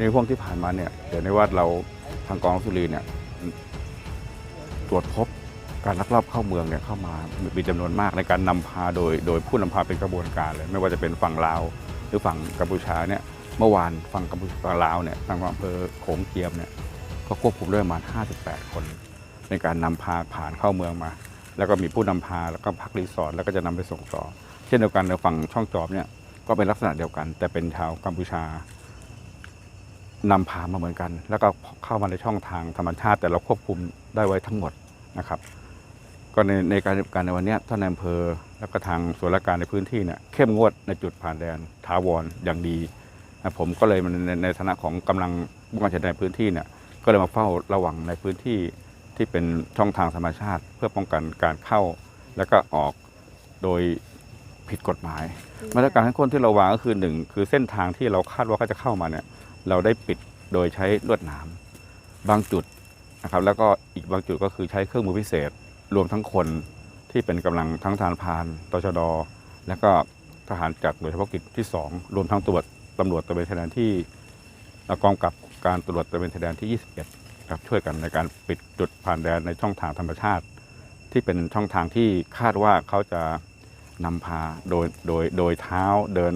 ในห่วงที่ผ่านมาเนี่ยเห็นได้ว่าเราทางกองสุรีเนี่ยตรวจพบการลักลอบเข้าเมืองเนี่ยเข้ามามีจำนวนมากในการนำพาโดย โดยผู้นำพาเป็นกระบวนการเลย ไม่ว่าจะเป็นฝั่งลาวหรือฝั่งกัมพูชาเนี่ยเมื่อวานฝั่งกัมพูชาลาวเนี่ยทางอำเภอโขงเจียมเนี่ยก็ควบคุมด้วยประมาณ 58 คน ในการนำพาผ่านเข้าเมืองมา แล้วก็มีผู้นำพาแล้วก็พักรีสอร์ทแล้วก็จะนำไปส่งต่อ เช่นเดียวกันในฝั่งช่องจอมเนี่ยก็เป็นลักษณะเดียวกัน แต่เป็นชาวกัมพูชา นำพามาเหมือนกัน แล้วก็เข้ามาในช่องทางธรรมชาติ แต่เราควบคุมได้ไว้ทั้งหมดนะครับ ก็ในในการการในวันเนี้ยท่านนายอำเภอ แล้วก็ทางส่วนราชการในพื้นที่เนี่ยเข้มงวดในจุดผ่านแดนถาวรอย่างดีนะผมก็เลยมันในในฐานะของกำลังป้องกันชายแดนพื้นที่เนี่ยก็เลยมาเฝ้าระวังในพื้นที่ที่เป็นช่องทางธรรมชาติ เพื่อป้องกันการเข้า แล้วก็ออกโดยผิดกฎหมายมาตรการขั้นต้นที่เราวางก็คือหนึ่งคือเส้นทางที่เราคาดว่าเขาจะเข้ามาเนี่ย เราได้ปิดโดยใช้ลวดหนามบางจุดนะครับแล้วก็อีกบางจุดก็คือใช้เครื่องมือพิเศษ รวมทั้งคนที่เป็นกำลังทั้งทารพานตชด และก็ทหารจากหน่วยเฉพาะกิจที่ 2 รวมทั้งตำรวจตำรวจตระเวนชายแดนที่กองกับการตำรวจตระเวนชายแดนที่ 21ครับช่วยกันในการปิดจุดผ่านแดนในช่องทางธรรมชาติ ที่เป็นช่องทางที่คาดว่าเขาจะนำพาโดยโดยโดยเท้าเดิน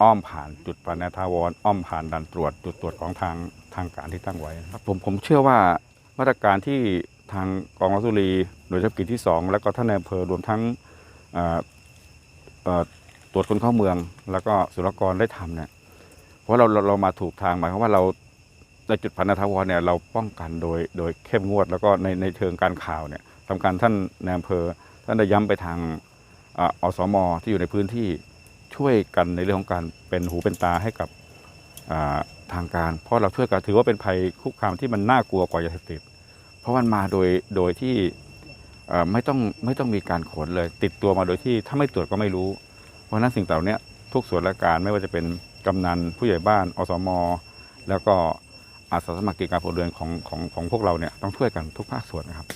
อ้อมผ่านจุดผ่านแนวทาวรอ้อมผ่านด่านตรวจจุดตรวจของทางทางการที่ตั้งไว้ครับผมผมเชื่อว่ามาตรการที่ทางกองทัพสุรีหน่วยเฉพาะกิจที่ 2 แล้วก็ท่านในอำเภอรวมทั้งตรวจคนเข้าเมือง แล้วก็ศุลกรได้ทำเนี่ยเพราะเราเราเรามาถูกทางหมายความว่าเราในจุดพันธทาวรเนี่ยเราป้องกันโดยโดยเข้มงวด แล้วก็ในในเชิงการข่าวเนี่ยสำคัญท่านในอำเภอท่านได้ย้ำไปทางเอ่ออสมที่อยู่ในพื้นที่ ช่วยกันในเรื่องของการเป็นหูเป็นตาให้กับทางการ เพราะเราช่วยกันถือว่าเป็นภัยคุกคามที่มันน่ากลัวกว่ายาเสพติด เพราะมันมาโดยโดยที่ไม่ต้องไม่ต้องมีการขนเลย ติดตัวมาโดยที่ถ้าไม่ตรวจก็ไม่รู้ เพราะฉะนั้นสิ่งเหล่านี้ทุกส่วนราชการไม่ว่าจะเป็นกำนันผู้ใหญ่บ้าน อสม แล้วก็อาสาสมัครกิจการพลเรือนของของของพวกเราเนี่ยต้องช่วยกันทุกภาคส่วนนะครับ